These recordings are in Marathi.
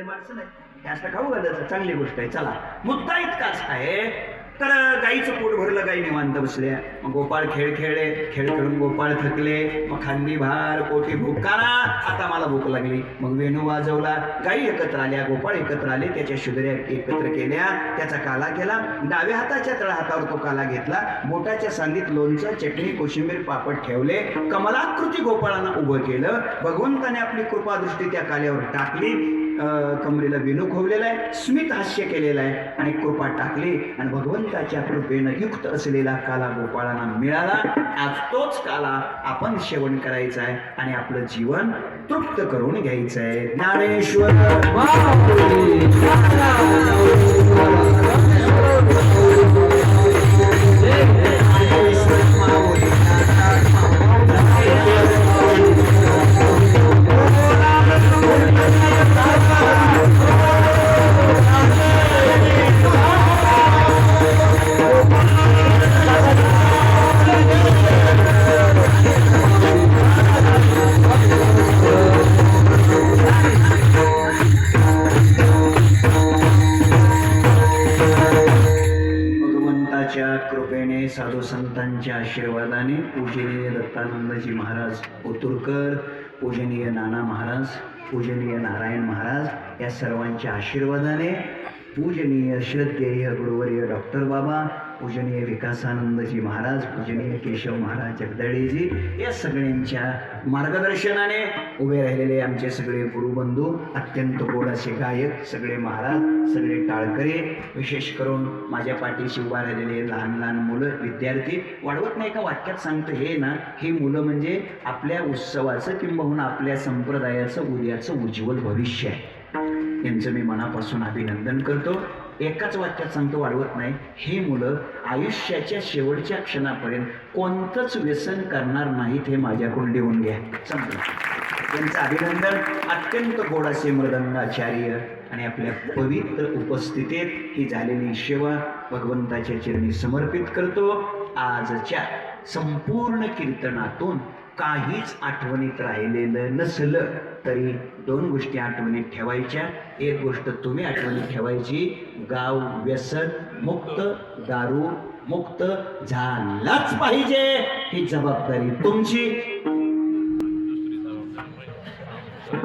माणसं नाही. असं खाऊ घालायचं चांगली गोष्ट आहे. चला. मुद्दा इतकाच आहे. तर गाईचं पोट भरलं गाई निवांत बसल्या मग गोपाळ खेळ खेळले. खेळ खेळून गोपाळ थकले. मग खांदी भार पोटी भुकाना आता मला भूक लागली. मग वेणू वाजवला. गाई एकत्र आल्या गोपाळ एकत्र आले. त्याच्या शुद्र्या एकत्र केल्या. त्याचा काला केला. डाव्या हाताच्या तळ हातावर तो काला घेतला. बोटाच्या सांगीत लोणचं चटणी कोशिंबीर पापड ठेवले. कमलाकृती गोपाळांना उभं केलं. भगवंताने आपली कृपादृष्टी त्या काल्यावर टाकली. कमरेला विनू खोवलेला आहे. स्मित हास्य केलेलं आहे. आणि कृपा टाकली आणि भगवंताच्या कृपेनं युक्त असलेला काला गोपाळांना मिळाला. आज तोच काला आपण सेवन करायचा आहे आणि आपलं जीवन तृप्त करून घ्यायचं आहे. ज्ञानेश्वर. भगवंताच्या कृपेने साधू संतांच्या आशीर्वादाने पूजनीय दत्तानंदजी महाराज ओतुरकर पूजनीय नाना महाराज पूजनीय नारायण महाराज या सर्वांच्या आशीर्वादाने पूजनीय श्रद्धेय गुरुवर्य डॉक्टर बाबा पूजनीय विकासानंदजी महाराज पूजनीय केशव महाराज जगदळेजी या सगळ्यांच्या मार्गदर्शनाने उभे राहिलेले आमचे सगळे गुरुबंधू अत्यंत गोड असे गायक सगळे महाराज सगळे टाळकरे विशेष करून माझ्या पाठीशी उभा राहिलेले लहान लहान मुलं विद्यार्थी वाढवत नाही का वाक्यात सांगतं हे ना हे मुलं म्हणजे आपल्या उत्सवाचं किंबहुना आपल्या संप्रदायाचं उद्याचं उज्ज्वल भविष्य आहे. यांचं मी मनापासून अभिनंदन करतो. एकाच वाक्यात सांगतो वाढवत नाही. हे मुलं आयुष्याच्या शेवटच्या क्षणापर्यंत कोणतंच व्यसन करणार नाहीत हे माझ्याकडून लिहून घ्या. समजा त्यांचं अभिनंदन. अत्यंत गोड असे मृदंगाचार्य आणि आपल्या पवित्र उपस्थितीत ही झालेली सेवा भगवंताच्या चरणी समर्पित करतो. आजच्या संपूर्ण कीर्तनातून काहीच आठवणीत राहिलेलं नसलं तरी दोन गोष्टी आठवणीत ठेवायच्या. एक गोष्ट तुम्ही आठवणीत ठेवायची गाव व्यसन मुक्त दारू मुक्त झालाच पाहिजे. ही जबाबदारी तुमची.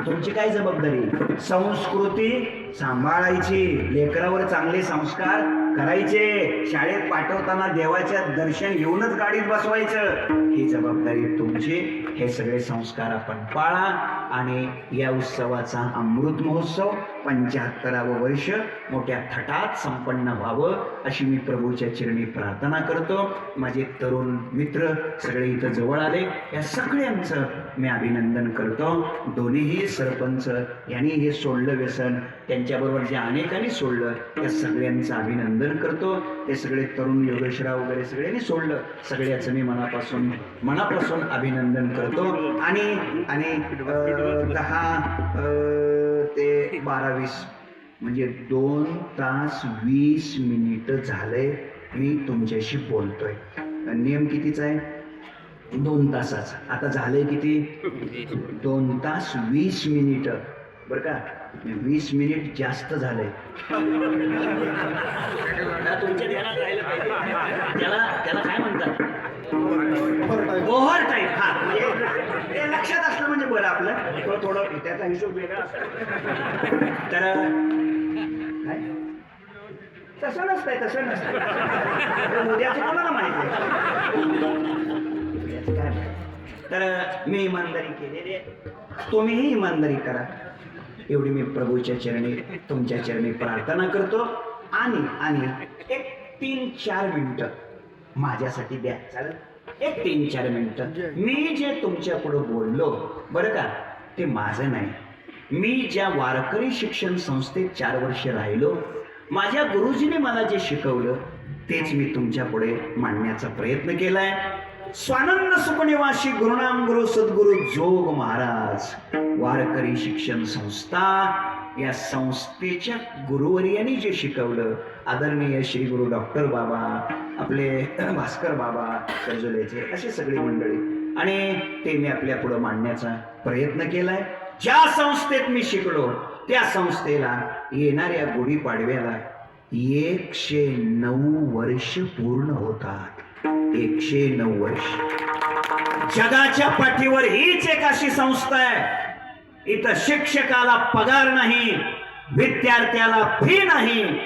तुमची काय जबाबदारी? संस्कृती सांभाळायची. लेकरावर चांगले संस्कार करायचे. शाळेत पाठवताना देवाच्या दर्शन घेऊनच गाडीत बसवायचं. ही जबाबदारी तुमची. हे सगळे संस्कार आपण पाळा. आणि या उत्सवाचा अमृत महोत्सव पंच्याहत्तरावं वर्ष मोठ्या थटात संपन्न व्हावं अशी मी प्रभूच्या चरणी प्रार्थना करतो. माझे तरुण मित्र सगळे इथं जवळ आले. या सगळ्यांचं मी अभिनंदन करतो. दोन्हीही सरपंच यांनी हे सोडलं व्यसन. त्यांच्याबरोबर जे अनेकांनी सोडलं त्या सगळ्यांचं अभिनंदन करतो. ते सगळे तरुण योगेशराव वगैरे सगळ्यांनी सोडलं. सगळ्याचं मी मनापासून मनापासून अभिनंदन करतो. आणि आणि दहा ते बारा वीस म्हणजे दोन तास वीस मिनिट झाले मी तुमच्याशी बोलतोय. नियम कितीचा आहे? दोन तासाचा. आता झालंय किती? दोन तास वीस मिनिट. बरं का वीस मिनिट जास्त झालंय. तुमच्या ध्यानात राहिलं पाहिजे. त्याला त्याला काय म्हणतात? ओव्हर टाईम हा म्हणजे ते लक्षात असलं म्हणजे बरं आपलं. थोडं थोडं त्याचा हिशोब वेगळा असतो. तर काय? तसं नसतंय तसं नसतंय. तर उद्याचं कोणाला माहिती आहे? उद्याचं काय माहिती? तर मी इमानदारी केलेली आहे. तुम्हीही इमानदारी करा. एवढी मी प्रभूच्या चरणी तुमच्या चरणी प्रार्थना करतो. आणि आणि एक तीन चार मिनिटं माझ्यासाठी द्या. चालेल? एक तीन चार मिनिटं. मी जे तुमच्या पुढं बोललो बरं का? ते माझं नाही. मी ज्या वारकरी शिक्षण संस्थेत चार वर्ष राहिलो माझ्या गुरुजीने मला जे शिकवलं तेच मी तुमच्यापुढे मांडण्याचा प्रयत्न केलाय. स्वानंद सुखनिवासी गुरुनाम गुरु सद्गुरु जोग महाराज वारकरी शिक्षण संस्था या संस्थेच्या गुरुवर्यांनी जे शिकवलं आदरणीय श्री गुरु डॉक्टर बाबा आपले भास्कर बाबा कर्जुलेचे असे सगळी मंडळी. आणि ते मी आपल्या पुढं मांडण्याचा प्रयत्न केलाय. ज्या संस्थेत मी शिकलो त्या संस्थेला येणाऱ्या गुढीपाडव्याला एकशे नऊ वर्ष पूर्ण होतात. एकशे नऊ वर्ष. जगाच्या पाठीवर हीच एक अशी संस्था आहे. इथं शिक्षकाला पगार नाही विद्यार्थ्याला फी नाही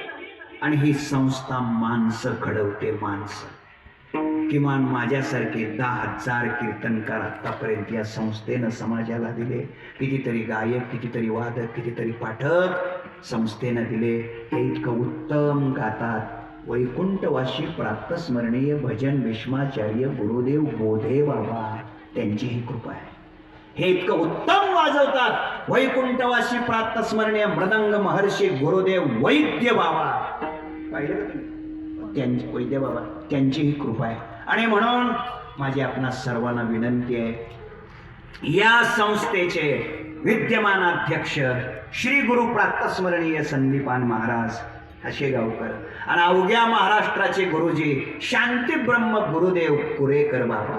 आणि ही संस्था माणसं घडवते माणसं. किमान माझ्यासारखे दहा हजार कीर्तनकार आतापर्यंत या संस्थेनं समाजाला दिले. कितीतरी गायक कितीतरी वादक कितीतरी पाठक संस्थेनं दिले. हे इतकं उत्तम गातात वैकुंठवाशी प्राप्तस्मरणीय भजन भीष्माचार्य गुरुदेव बोधे बाबा त्यांची ही कृपा आहे. हे इतकं उत्तम वाजवतात वैकुंठवासी प्राप्तस्मरणीय मृदंग महर्षी गुरुदेव वैद्य बाबा. पाहिलं का त्यांची वैद्य बाबा त्यांची ही कृपा आहे. आणि म्हणून माझी आपणा सर्वांना विनंती आहे या संस्थेचे विद्यमान अध्यक्ष श्री गुरु प्राप्तस्मरणीय संदीपान महाराज हशेगावकर आणि अवघ्या महाराष्ट्राचे गुरुजी शांती ब्रह्म गुरुदेव कुरेकर बाबा.